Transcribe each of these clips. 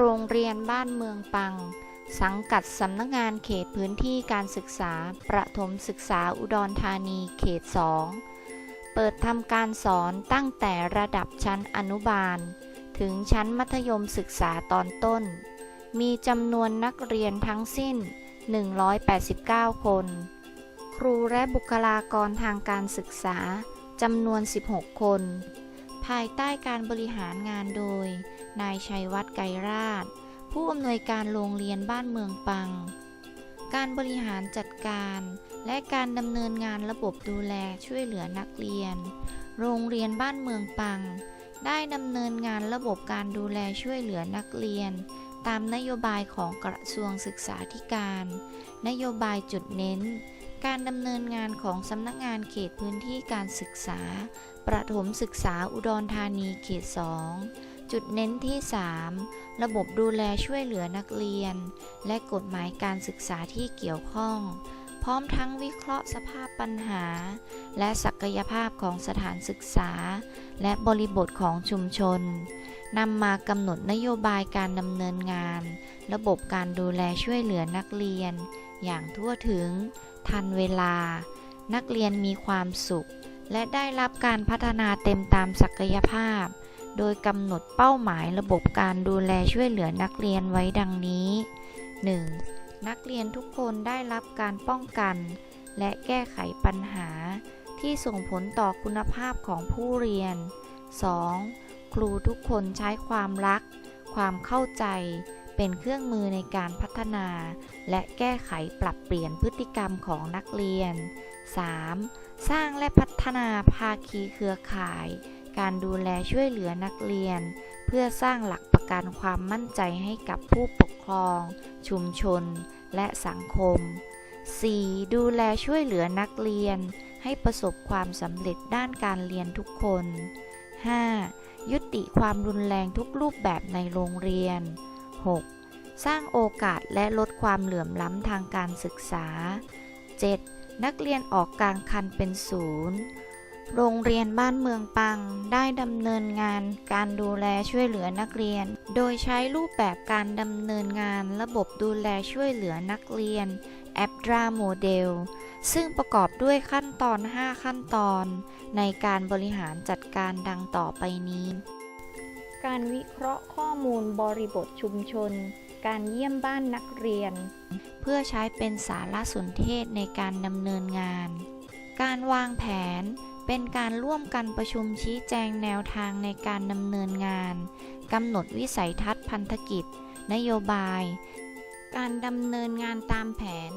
โรงเรียนบ้านเมืองปัง สังกัดสำนักงานเขตพื้นที่การศึกษา ประถมศึกษาอุดรธานีเขต 2 เปิดทำการสอนตั้งแต่ระดับชั้นอนุบาล ถึงชั้นมัธยมศึกษาตอนต้น มีจำนวนนักเรียนทั้งสิ้น 189 คน ครูและบุคลากรทางการศึกษาจำนวน 16 คน ภายใต้การบริหารงานโดย นายชัยวัฒน์ไกรราช ผู้อำนวยการโรงเรียนบ้านเมืองปัง การบริหารจัดการ และการดำเนินงานระบบดูแลช่วยเหลือนักเรียน โรงเรียนบ้านเมืองปัง ได้ดำเนินงานระบบการดูแลช่วยเหลือนักเรียน ตามนโยบายของกระทรวงศึกษาธิการ นโยบายจุดเน้น การดำเนินงานของสำนักงานเขตพื้นที่การศึกษา ประถมศึกษาอุดรธานีเขต 2 จุดเน้นที่ 3 ระบบดูแลช่วยเหลือนักเรียน และกฎหมายการศึกษาที่เกี่ยวข้อง พร้อมทั้งวิเคราะห์สภาพปัญหา และศักยภาพของสถานศึกษา และบริบทของชุมชนนำมากำหนดนโยบายการดำเนินงาน ระบบการดูแลช่วยเหลือนักเรียน อย่างทั่วถึง ทันเวลา นักเรียนมีความสุข และได้รับการพัฒนาเต็มตามศักยภาพ โดยกำหนดเป้าหมายระบบการดูแลช่วยเหลือนักเรียนไว้ดังนี้ 1. นักเรียนทุกคนได้รับการป้องกัน และแก้ไขปัญหา ที่ส่งผลต่อคุณภาพของผู้เรียน 2. ครูทุกคนใช้ความรัก ความเข้าใจ เป็นเครื่องมือในการพัฒนา และแก้ไขปรับเปลี่ยนพฤติกรรมของนักเรียน 3. สร้างและพัฒนาภาคีเครือข่าย การดูแลช่วยเหลือนักเรียน เพื่อสร้างหลักประกันความมั่นใจให้กับผู้ปกครอง ชุมชน และสังคม 4. ดูแลช่วยเหลือนักเรียน ให้ประสบความสำเร็จด้านการเรียนทุกคน 5. ยุติความรุนแรงทุกรูปแบบในโรงเรียน 6. สร้างโอกาสและลดความเหลื่อมล้ำทางการศึกษา 7. นักเรียนออกกลางคันเป็นศูนย์ โรงเรียนบ้านเมืองปัง ได้ดำเนินงานการดูแลช่วยเหลือนักเรียน โดยใช้รูปแบบการดำเนินงานระบบดูแลช่วยเหลือนักเรียน a p d r a โมเดลซึ่งประกอบด้วยขั้นตอน 5 ขั้นตอน ในการบริหารจัดการดังต่อไปนี้ การวิเคราะห์ข้อมูลบริบทชุมชน การเยี่ยมบ้านนักเรียน เพื่อใช้เป็นสารสนเทศในการดำเนินงาน การวางแผน เป็นการร่วมกันประชุมชี้แจงแนวทางในการดำเนินงานกำหนดวิสัยทัศน์พันธกิจ นโยบาย การดำเนินงานตามแผน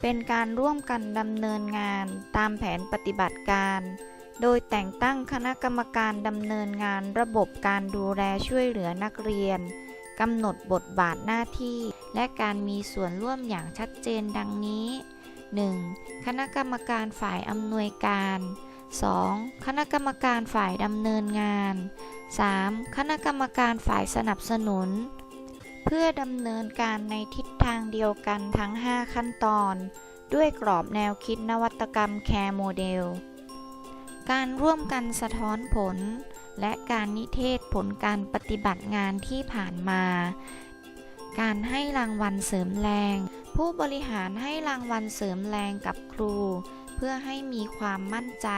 เป็นการร่วมกันดำเนินงานตามแผนปฏิบัติการ โดยแต่งตั้งคณะกรรมการดำเนินงานระบบการดูแลช่วยเหลือนักเรียนกำหนดบทบาทหน้าที่ และการมีส่วนร่วมอย่างชัดเจนดังนี้ 1. คณะกรรมการฝ่ายอำนวยการ 2. คณะกรรมการฝ่ายดำเนินงาน 3. คณะกรรมการฝ่ายสนับสนุน เพื่อดำเนินการในทิศทางเดียวกันทั้ง 5 ขั้นตอน ด้วยกรอบแนวคิดนวัตกรรมแคร์โมเดล การร่วมกันสะท้อนผล และการนิเทศผลการปฏิบัติงานที่ผ่านมา การให้รางวัลเสริมแรง ผู้บริหารให้รางวัลเสริมแรงกับครู เพื่อให้มีความมั่นใจ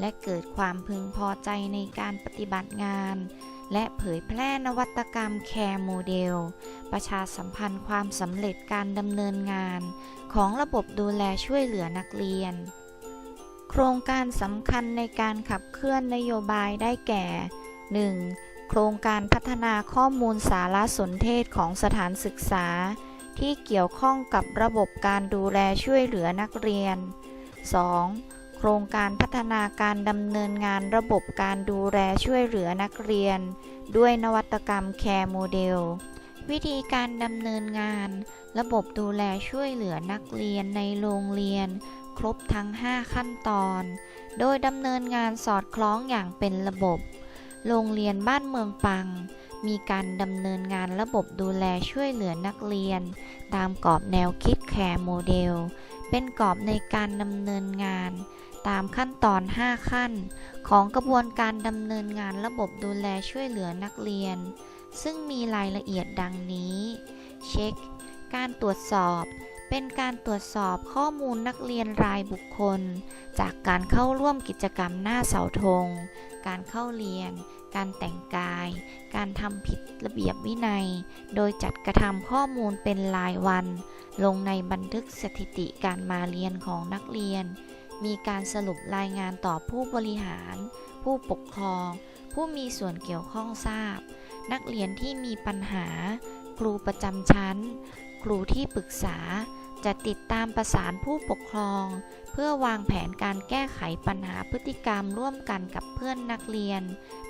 และเกิดความพึงพอใจในการปฏิบัติงาน และเผยแพร่นวัตกรรมแคร์โมเดล ประชาสัมพันธ์ความสำเร็จการดำเนินงาน ของระบบดูแลช่วยเหลือนักเรียน โครงการสำคัญในการขับเคลื่อนนโยบายได้แก่ 1. โครงการพัฒนาข้อมูลสารสนเทศของสถานศึกษาที่เกี่ยวข้องกับระบบการดูแลช่วยเหลือนักเรียน 2. โครงการพัฒนาการดำเนินงานระบบการดูแลช่วยเหลือนักเรียน ด้วยนวัตกรรมแคร์โมเดลวิธีการดำเนินงาน ระบบดูแลช่วยเหลือนักเรียนในโรงเรียน ครบทั้ง 5 ขั้นตอน โดยดำเนินงานสอดคล้องอย่างเป็นระบบ โรงเรียนบ้านเมืองปัง มีการดำเนินงานระบบดูแลช่วยเหลือนักเรียน ตามกรอบแนวคิดแคร์โมเดล เป็นกรอบในการดำเนินงาน ตามขั้นตอน 5 ขั้น ของกระบวนการดำเนินงานระบบดูแลช่วยเหลือนักเรียน ซึ่งมีรายละเอียดดังนี้ เช็ค การตรวจสอบ เป็นการตรวจสอบข้อมูลนักเรียนรายบุคคล จากการเข้าร่วมกิจกรรมหน้าเสาธง การเข้าเรียน การแต่งกาย การทำผิดระเบียบวินัย โดยจัดกระทำข้อมูลเป็นรายวัน ลงในบันทึกสถิติการมาเรียนของนักเรียน มีการสรุปรายงานต่อผู้บริหาร ผู้ปกครอง ผู้มีส่วนเกี่ยวข้องทราบ นักเรียนที่มีปัญหา ครูประจำชั้น ครูที่ปรึกษา จะติดตามประสานผู้ปกครอง เพื่อวางแผนการแก้ไขปัญหาพฤติกรรมร่วมกันกับเพื่อนนักเรียน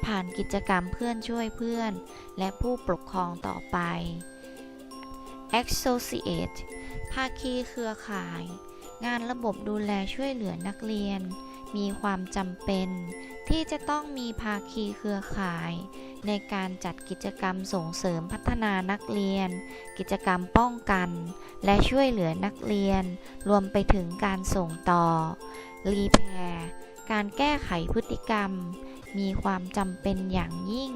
ผ่านกิจกรรมเพื่อนช่วยเพื่อน และผู้ปกครองต่อไป Associate ภาคีเครือข่าย งานระบบดูแลช่วยเหลือนักเรียน มีความจำเป็น ที่จะต้องมีภาคีเครือข่าย ในการจัดกิจกรรมส่งเสริมพัฒนานักเรียน กิจกรรมป้องกัน และช่วยเหลือนักเรียน รวมไปถึงการส่งต่อ รีแพร์การแก้ไขพฤติกรรม มีความจำเป็นอย่างยิ่ง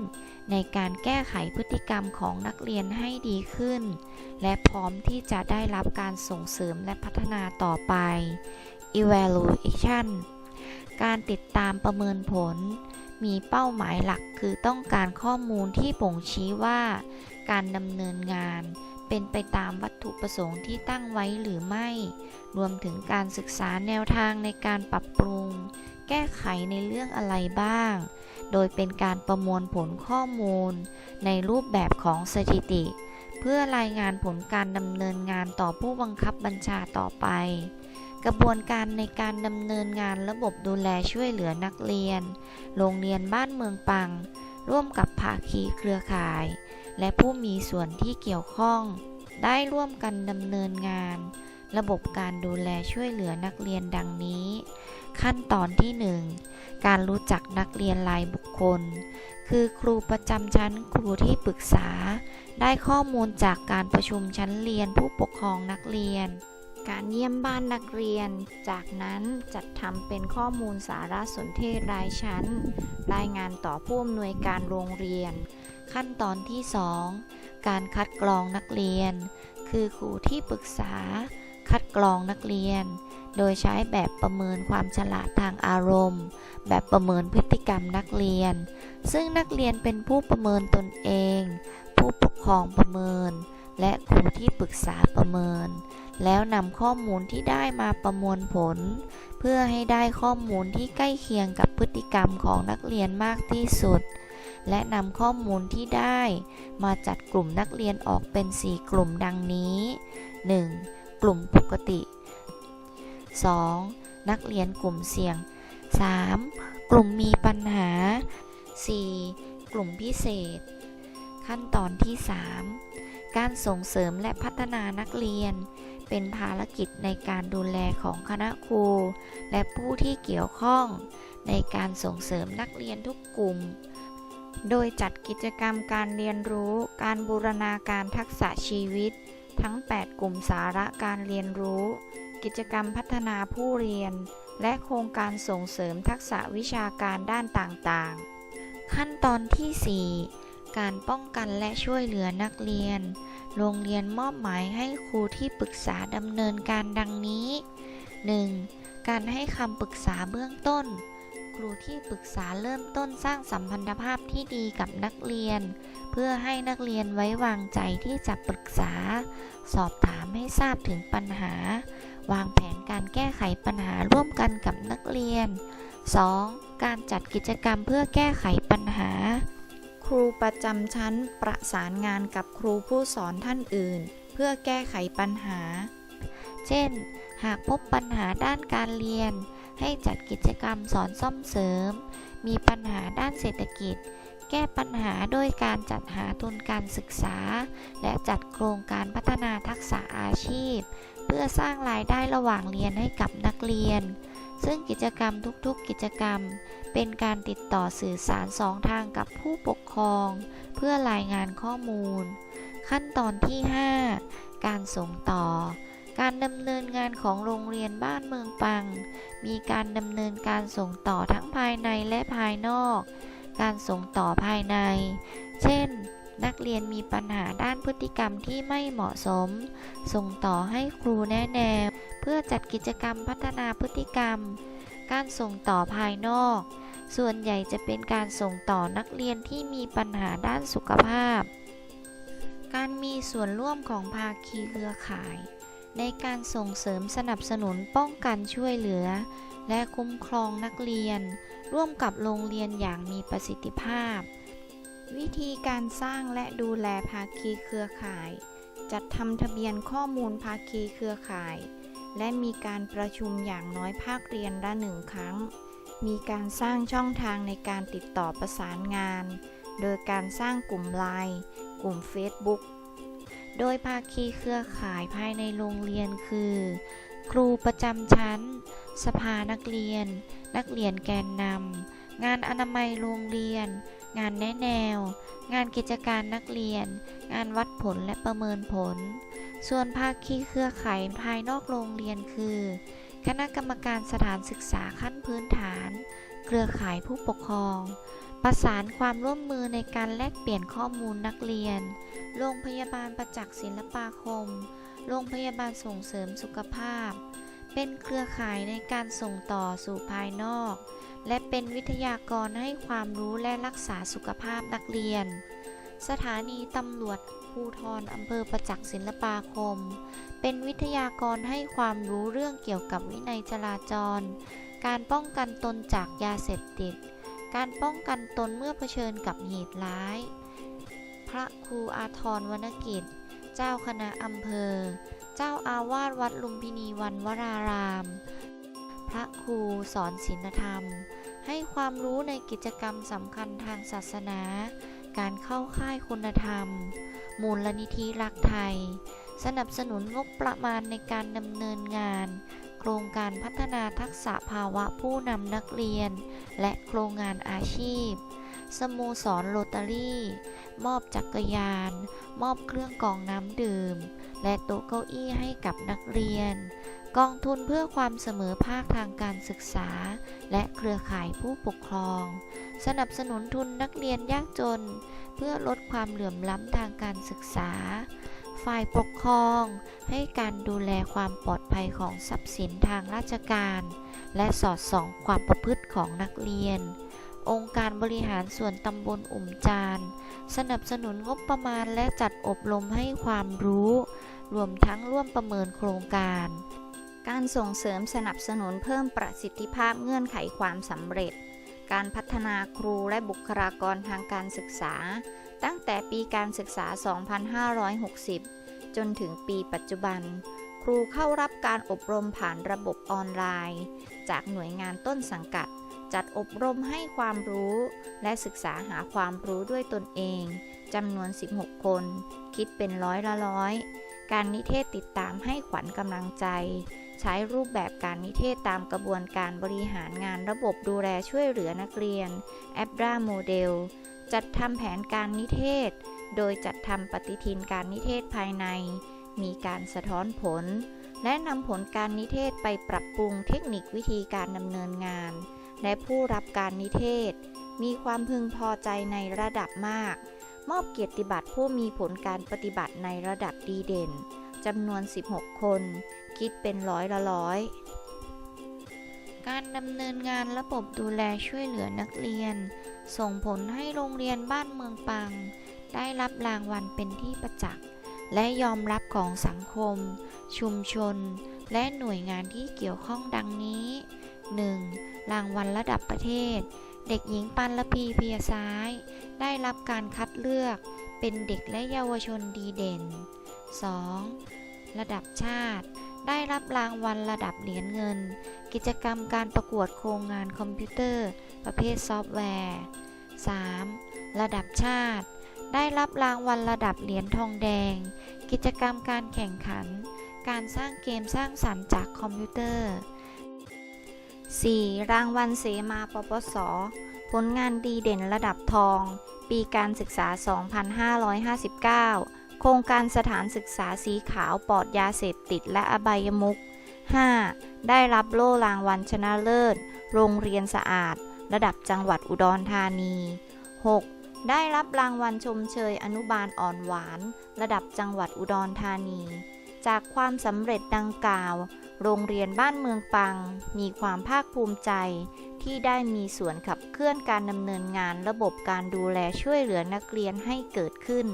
ในการแก้ไขพฤติกรรมของนักเรียนให้ดีขึ้น และพร้อมที่จะได้รับการส่งเสริมและพัฒนาต่อไป evaluation การติดตามประเมินผล มีเป้าหมายหลักคือต้องการข้อมูลที่บ่งชี้ว่า การดำเนินงานเป็นไปตามวัตถุประสงค์ที่ตั้งไว้หรือไม่ รวมถึงการศึกษาแนวทางในการปรับปรุง แก้ไขในเรื่องอะไรบ้าง โดยเป็นการประมวลผลข้อมูล ในรูปแบบของสถิติ เพื่อรายงานผลการดำเนินงานต่อผู้บังคับบัญชาต่อไป กระบวนการในการดำเนินงานระบบดูแลช่วยเหลือนักเรียน โรงเรียนบ้านเมืองปัง ร่วมกับภาคีเครือข่าย และผู้มีส่วนที่เกี่ยวข้อง ได้ร่วมกันดำเนินงาน ระบบการดูแลช่วยเหลือนักเรียนดังนี้ ขั้นตอนที่ 1 การรู้จักนักเรียนรายบุคคล คือครูประจำชั้นครูที่ปรึกษา ได้ข้อมูลจากการประชุมชั้นเรียนผู้ปกครองนักเรียน การเยี่ยมบ้านนักเรียน จากนั้นจัดทำเป็นข้อมูลสารสนเทศรายชั้น รายงานต่อผู้อำนวยการโรงเรียน ขั้นตอนที่ 2 การคัดกรองนักเรียน คือครูที่ปรึกษา คัดกรองนักเรียน โดยใช้แบบประเมินความฉลาดทางอารมณ์ แบบประเมินพฤติกรรมนักเรียน ซึ่งนักเรียนเป็นผู้ประเมินตนเอง ผู้ปกครองประเมิน และครูที่ปรึกษาประเมิน แล้วนำข้อมูลที่ได้มาประมวลผล เพื่อให้ได้ข้อมูลที่ใกล้เคียงกับพฤติกรรมของนักเรียนมากที่สุด และนำข้อมูลที่ได้ มาจัดกลุ่มนักเรียนออกเป็น 4 กลุ่มดังนี้ 1. กลุ่มปกติ 2. นักเรียนกลุ่มเสี่ยง 3. กลุ่มมีปัญหา 4. กลุ่มพิเศษ ขั้นตอนที่ 3 การส่งเสริมและพัฒนานักเรียน เป็นภารกิจในการดูแลของคณะครู และผู้ที่เกี่ยวข้อง ในการส่งเสริมนักเรียนทุกกลุ่ม โดยจัดกิจกรรมการเรียนรู้ การบูรณาการทักษะชีวิต ทั้ง 8 กลุ่มสาระการเรียนรู้ กิจกรรมพัฒนาผู้เรียน และโครงการส่งเสริมทักษะวิชาการด้านต่างๆ ขั้นตอนที่ 4 การป้องกันและช่วยเหลือนักเรียน โรงเรียนมอบหมายให้ครูที่ปรึกษาดำเนินการดังนี้ 1. การให้คำปรึกษาเบื้องต้น ครูที่ปรึกษาเริ่มต้นสร้างสัมพันธภาพที่ดีกับนักเรียน เพื่อให้นักเรียนไว้วางใจที่จะปรึกษา สอบถามให้ทราบถึงปัญหา วางแผนการแก้ไขปัญหาร่วมกันกับนักเรียน 2. การจัดกิจกรรมเพื่อแก้ไขปัญหา ครูประจำชั้นประสานงานกับครูผู้สอนท่านอื่น เพื่อแก้ไขปัญหา เช่น หากพบปัญหาด้านการเรียน ให้จัดกิจกรรมสอนซ่อมเสริม มีปัญหาด้านเศรษฐกิจ แก้ปัญหาโดยการจัดหาทุนการศึกษา และจัดโครงการพัฒนาทักษะอาชีพ เพื่อสร้างรายได้ระหว่างเรียนให้กับนักเรียน ซึ่งกิจกรรมทุกๆ กิจกรรม เป็นการติดต่อสื่อสารสองทางกับผู้ปกครอง เพื่อรายงานข้อมูล ขั้นตอนที่ 5 การส่งต่อ การดำเนินงานของโรงเรียนบ้านเมืองปัง มีการดำเนินการส่งต่อทั้งภายในและภายนอก การส่งต่อภายใน เช่น นักเรียนมีปัญหาด้านพฤติกรรมที่ไม่เหมาะสม ส่งต่อให้ครูแนะแนว เพื่อจัดกิจกรรมพัฒนาพฤติกรรม การส่งต่อภายนอก ส่วนใหญ่จะเป็นการส่งต่อนักเรียนที่มีปัญหาด้านสุขภาพ การมีส่วนร่วมของภาคีเครือข่าย ในการส่งเสริมสนับสนุนป้องกันช่วยเหลือ และคุ้มครองนักเรียน ร่วมกับโรงเรียนอย่างมีประสิทธิภาพ วิธีการสร้างและดูแลภาคีเครือข่าย จัดทำทะเบียนข้อมูลภาคีเครือข่าย และมีการประชุมอย่างน้อยภาคเรียนละหนึ่งครั้ง มีการสร้างช่องทางในการติดต่อประสานงาน โดยการสร้างกลุ่มไลน์กลุ่ม Facebook โดยภาคีเครือข่ายภายในโรงเรียนคือ ครูประจำชั้น สภานักเรียน นักเรียนแกนนำงานอนามัยโรงเรียน งานแนะแนว งานกิจการนักเรียน งานวัดผลและประเมินผล ส่วนภาคีเครือข่ายภายนอกโรงเรียนคือ คณะกรรมการสถานศึกษาขั้นพื้นฐาน เครือข่ายผู้ปกครอง ประสานความร่วมมือในการแลกเปลี่ยนข้อมูลนักเรียน โรงพยาบาลประจักษ์ศิลปาคม โรงพยาบาลส่งเสริมสุขภาพ เป็นเครือข่ายในการส่งต่อสู่ภายนอก และเป็นวิทยากรให้ความรู้และรักษาสุขภาพนักเรียน สถานีตำรวจภูทรอำเภอประจักษ์ศิลปาคม เป็นวิทยากรให้ความรู้เรื่องเกี่ยวกับวินัยจราจร การป้องกันตนจากยาเสพติด การป้องกันตนเมื่อเผชิญกับเหตุร้าย พระครูอาทรวรรณกิจ เจ้าคณะอำเภอ เจ้าอาวาสวัดลุมพินีวันวราราม พระครูสอนศีลธรรม ให้ความรู้ในกิจกรรมสำคัญทางศาสนา การเข้าค่ายคุณธรรม มูลนิธิรักไทย สนับสนุนงบประมาณในการดำเนินงาน โครงการพัฒนาทักษะภาวะผู้นำนักเรียน และโครงงานอาชีพ สโมสรโรตารี่ มอบจักรยาน มอบเครื่องกรองน้ำดื่ม และโต๊ะเก้าอี้ให้กับนักเรียน กองทุนเพื่อความเสมอภาคทางการศึกษา และเครือข่ายผู้ปกครอง สนับสนุนทุนนักเรียนยากจน เพื่อลดความเหลื่อมล้ำทางการศึกษา ฝ่ายปกครอง ให้การดูแลความปลอดภัยของทรัพย์สินทางราชการ และสอดส่องความประพฤติของนักเรียน องค์การบริหารส่วนตำบลอุ่มจานสนับสนุนงบประมาณและจัดอบรมให้ความรู้ รวมทั้งร่วมประเมินโครงการ การส่งเสริมสนับสนุนเพิ่มประสิทธิภาพเงื่อนไขความสำเร็จ การพัฒนาครูและบุคลากรทางการศึกษา ตั้งแต่ปีการศึกษา 2560 จนถึงปีปัจจุบัน ครูเข้ารับการอบรมผ่านระบบออนไลน์ จากหน่วยงานต้นสังกัด จัดอบรมให้ความรู้ และศึกษาหาความรู้ด้วยตนเองจำนวน 16 คน คิดเป็นร้อยละร้อย การนิเทศติดตามให้ขวัญกำลังใจ ใช้รูปแบบการนิเทศตามกระบวนการบริหารงานระบบดูแลช่วยเหลือนักเรียนแอปราโมเดลจัดทำแผนการนิเทศ โดยจัดทำปฏิทินการนิเทศภายใน มีการสะท้อนผล และนำผลการนิเทศไปปรับปรุงเทคนิควิธีการดำเนินงาน และผู้รับการนิเทศ มีความพึงพอใจในระดับมาก มอบเกียรติบัตรผู้มีผลการปฏิบัติในระดับดีเด่นจำนวน 16 คน คิดเป็นร้อยละร้อย การดำเนินงานระบบดูแลช่วยเหลือนักเรียน ส่งผลให้โรงเรียนบ้านเมืองปัง ได้รับรางวัลเป็นที่ประจักษ์และยอมรับของสังคม ชุมชน และหน่วยงานที่เกี่ยวข้องดังนี้ 1. รางวัลระดับประเทศ เด็กหญิงปันละพีเพียซ้าย ได้รับการคัดเลือกเป็นเด็กและเยาวชนดีเด่น 2. ระดับชาติ ได้รับรางวัลระดับเหรียญเงิน กิจกรรมการประกวดโครงงานคอมพิวเตอร์ ประเภทซอฟต์แวร์ 3. ระดับชาติ ได้รับรางวัลระดับเหรียญทองแดง กิจกรรมการแข่งขัน การสร้างเกมสร้างสรรค์จากคอมพิวเตอร์ 4. รางวัลเสมาปปส ผลงานดีเด่นระดับทอง ปีการศึกษา 2559 ครงการสถานศึกษาสีขาวปลอดยาเสพติดและอบายมุข 5. ได้รับโล่รางวัลชนะเลิศ โรงเรียนสะอาด ระดับจังหวัดอุดรธานี 6. ได้รับรางวัลชมเชยอนุบาลอ่อนหวาน ระดับจังหวัดอุดรธานี จากความสำเร็จดังกล่าว โรงเรียนบ้านเมืองปัง มีความภาคภูมิใจ ที่ได้มีส่วนขับเคลื่อนการดำเนินงานระบบการดูแลช่วยเหลือนักเรียนให้เกิดขึ้น